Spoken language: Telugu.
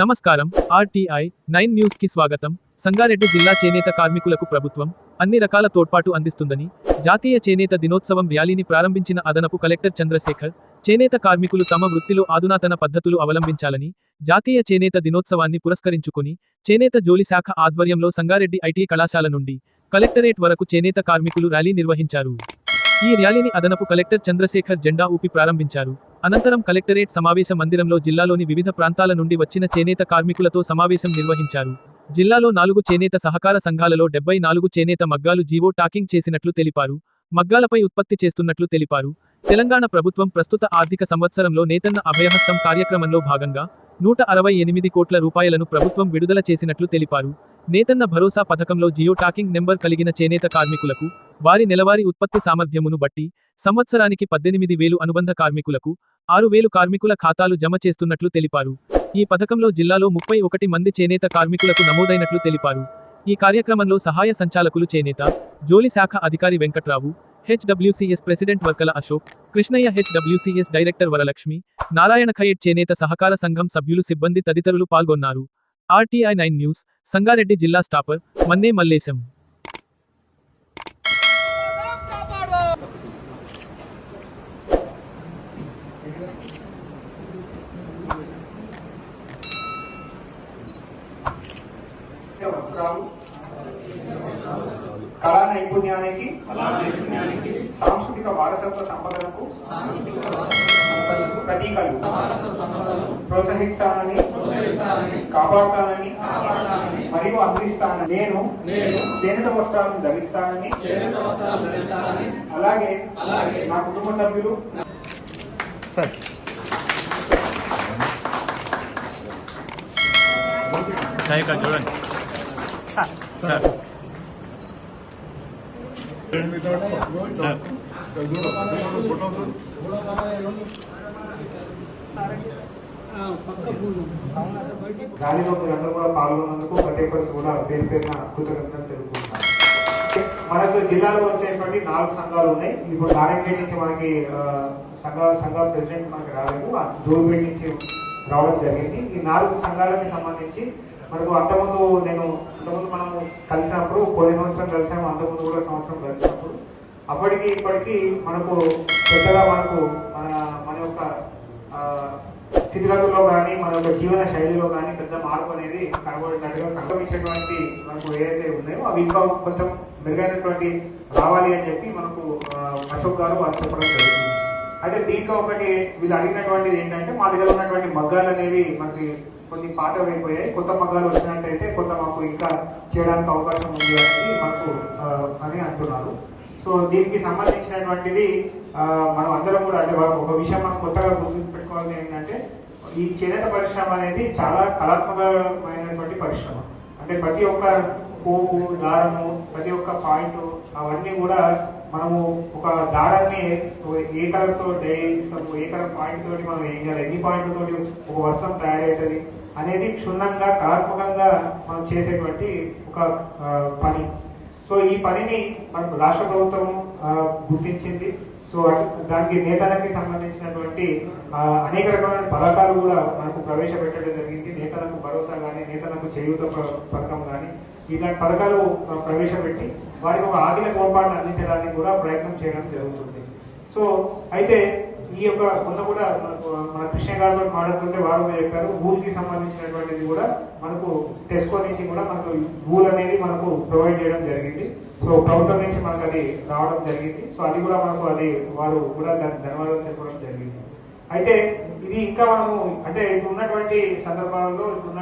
నమస్కారం. ఆర్టీఐ నైన్ న్యూస్కి స్వాగతం. సంగారెడ్డి జిల్లా చేనేత కార్మికులకు ప్రభుత్వం అన్ని రకాల తోడ్పాటు అందిస్తుందని జాతీయ చేనేత దినోత్సవం ర్యాలీని ప్రారంభించిన అదనపు కలెక్టర్ చంద్రశేఖర్ చేనేత కార్మికులు తమ వృత్తిలో ఆధునాతన పద్ధతులు అవలంబించాలని జాతీయ చేనేత దినోత్సవాన్ని పురస్కరించుకుని చేనేత జోలి శాఖ ఆధ్వర్యంలో సంగారెడ్డి ఐటీ కళాశాల నుండి కలెక్టరేట్ వరకు చేనేత కార్మికులు ర్యాలీ నిర్వహించారు. ఈ ర్యాలీని అదనపు కలెక్టర్ చంద్రశేఖర్ జెండా ఊపి ప్రారంభించారు. అనంతరం కలెక్టరేట్ సమావేశ మందిరంలో జిల్లాలోని వివిధ ప్రాంతాల నుండి వచ్చిన చేనేత కార్మికులతో సమావేశం నిర్వహించారు. జిల్లాలో నాలుగు చేనేత సహకార సంఘాలలో డెబ్బై నాలుగు చేనేత మగ్గాలు జీవో టాకింగ్ చేసినట్లు తెలిపారు. మగ్గాలపై ఉత్పత్తి చేస్తున్నట్లు తెలిపారు. తెలంగాణ ప్రభుత్వం ప్రస్తుత ఆర్థిక సంవత్సరంలో నేతన్న అభయహస్తం కార్యక్రమంలో భాగంగా నూట అరవై ఎనిమిది కోట్ల రూపాయలను ప్రభుత్వం విడుదల చేసినట్లు తెలిపారు. నేతన్న భరోసా పథకంలో జియో టాకింగ్ నెంబర్ కలిగిన చేనేత కార్మికులకు వారి నెలవారీ ఉత్పత్తి సామర్థ్యమును బట్టి సంవత్సరానికి పద్దెనిమిది వేలు అనుబంధ కార్మికులకు ఆరు వేలు కార్మికుల ఖాతాలు జమ చేస్తున్నట్లు తెలిపారు. ఈ పథకంలో జిల్లాలో ముప్పై ఒకటి మంది చేనేత కార్మికులకు నమోదైనట్లు తెలిపారు. ఈ కార్యక్రమంలో సహాయ సంచాలకులు చేనేత జోలి శాఖ అధికారి Venkatrao HWCS president Varkala Ashok Krishnaiah HWCS director Varalakshmi Narayana ఖయేట్ చేనేత సహకార సంఘం సభ్యులు సిబ్బంది తదితరులు పాల్గొన్నారు. ఆర్టీఐ నైన్ న్యూస్ సంగారెడ్డి జిల్లా స్టాపర్ మన్నే మల్లేశం. వస్త్రాలు కళా నైపుణ్యానికి సాంస్కృతిక వారసత్వ సంపదలకు ప్రతీకలు. ప్రోత్సహిస్తానని కాపాడుతానని మరియు అందిస్తానని. నేను చేనేత వస్త్రాలను ధరిస్తానని అలాగే నా కుటుంబ సభ్యులు చూడండి. సార్ దానిలో మీరందరూ కూడా పాల్గొన్నందుకు ప్రతి ఒక్కరికి కూడా పేరు పేరున కృతజ్ఞతలు తెలుపుకుంటున్నాను మనకు జిల్లాలో వచ్చేటువంటి నాలుగు సంఘాలు ఉన్నాయి. ఇప్పుడు నారాయణపేట నుంచి మనకి సంఘాల సంఘాలు సంఘాల ప్రెసిడెంట్ మనకి రాలేదు. జోబేట్ నుంచి రావడం జరిగింది. ఈ నాలుగు సంఘాలకు సంబంధించి మనకు అంతకుముందు నేను అంతకుముందు మనము కలిసినప్పుడు పోయిన సంవత్సరం కలిసాము అంతకుముందు కూడా సంవత్సరం కలిసినప్పుడు. అప్పటికి ఇప్పటికీ మనకు పెద్దగా మనకు మన మన యొక్క స్థితిగతుల్లో కానీ మన యొక్క జీవన శైలిలో కానీ పెద్ద మార్పు అనేది కనబడినట్టుగా కనిపించేటువంటి మనకు ఏదైతే ఉన్నాయో అవి ఇంకా కొంచెం మెరుగైనటువంటి రావాలి అని చెప్పి మనకు అశోక్ గారు వారు చెప్పడం జరుగుతుంది అయితే దీంట్లో ఒకటి వీళ్ళు అడిగినటువంటిది ఏంటంటే మా దగ్గర ఉన్నటువంటి మగ్గాలు అనేవి మనకి కొన్ని పాత అయిపోయాయి కొత్త మగ్గాలు వచ్చినట్టయితే కొత్త మాకు ఇంకా చేయడానికి అవకాశం ఉంది అని మనకు అని అంటున్నారు. సో దీనికి సంబంధించినటువంటిది మనం అందరం కూడా అంటే ఒక విషయం మనం కొత్తగా గుర్తుపెట్టుకోవాలి ఏంటంటే ఈ చేనేత పరిశ్రమ అనేది చాలా కళాత్మకమైనటువంటి పరిశ్రమ. అంటే ప్రతి ఒక్క పువ్వు దారము ప్రతి ఒక్క పాయింట్ అవన్నీ కూడా మనము ఒక దారాన్ని ఏ కలర్తో తో చేయిస్తాము ఏ కలర్ పాయింట్ తోటి మనం ఏం చేయాలి? ఎన్ని పాయింట్ తోటి ఒక వస్త్రం తయారవుతుంది? అనేది క్షుణ్ణంగా కళాత్మకంగా మనం చేసేటువంటి ఒక పని. సో ఈ పనిని మనకు రాష్ట్ర ప్రభుత్వం గుర్తించింది. సో దానికి నేతలకి సంబంధించినటువంటి అనేక రకమైన పథకాలు కూడా మనకు ప్రవేశపెట్టడం జరిగింది. నేతలకు భరోసా కానీ నేతలకు చేయూత పథకం కానీ ఇలాంటి పథకాలు ప్రవేశపెట్టి వారికి ఒక ఆర్థిక తోడ్పాటును అందించడానికి కూడా ప్రయత్నం చేయడం జరుగుతుంది. సో అయితే ఈ యొక్క మొన్న కూడా మనకు మన కృష్ణ గారితో మాట్లాడుతుంటే వారు చెప్పారు కి సంబంధించినటువంటిది కూడా మనకు టెస్కో నుంచి కూడా మనకు గూల్ అనేది మనకు ప్రొవైడ్ చేయడం జరిగింది. సో ప్రభుత్వం నుంచి మనకు అది రావడం జరిగింది. సో అది కూడా మనకు అది వారు కూడా దానికి ధన్యవాదాలు చెప్పడం జరిగింది. అయితే ఇది ఇంకా మనము అంటే ఇప్పుడు ఉన్నటువంటి సందర్భాలలో ఇప్పుడు